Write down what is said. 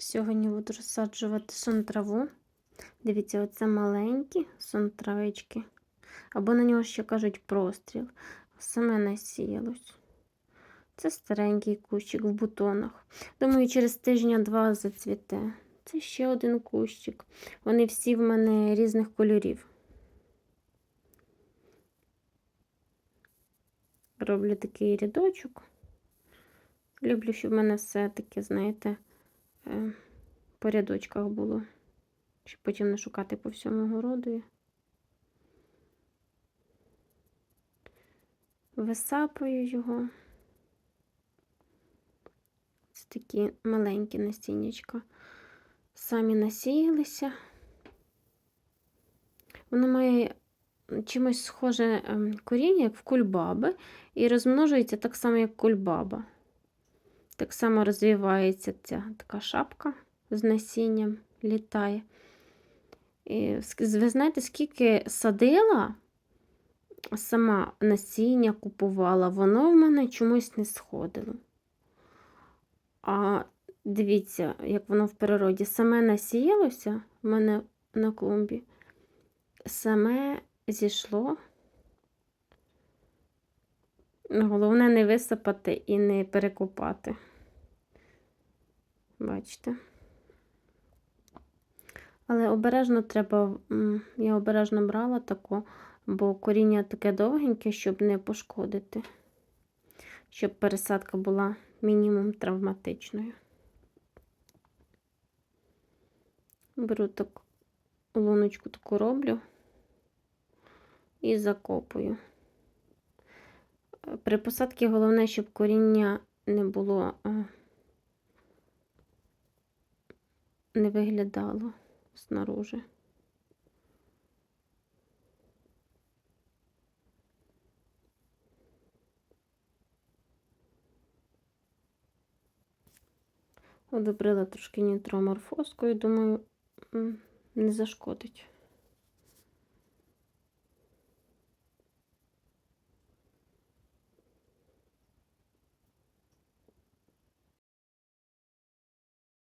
Сьогодні буду розсаджувати сон-траву. Дивіться, оце маленькі сон-травички. Або на нього ще кажуть простріл. Саме насіялось. Це старенький кущик в бутонах. Думаю, через тижня-два зацвіте. Це ще один кущик. Вони всі в мене різних кольорів. Роблю такий рядочок. Люблю, щоб в мене все таке, знаєте, по рядочках було, щоб потім не шукати по всьому городу. Висапую його. Це такі маленькі насіннячка. Самі насіялися. Воно має чимось схоже ем, коріння, як в кульбаби, і розмножується так само, як кульбаба. Так само розвивається ця така шапка з насінням, літає. І ви знаєте, скільки садила, сама насіння купувала, воно в мене чомусь не сходило. А дивіться, як воно в природі. Саме насіялося в мене на клумбі, саме зійшло. Головне не висипати і не перекопати. Бачите? Але обережно треба, я обережно брала таку, бо коріння таке довгеньке, щоб не пошкодити, щоб пересадка була мінімум травматичною. Беру так луночку таку роблю і закопую. При посадці головне, щоб коріння не було, не виглядало снаружи. Одобрила трошки нітроморфоскою, думаю, не зашкодить.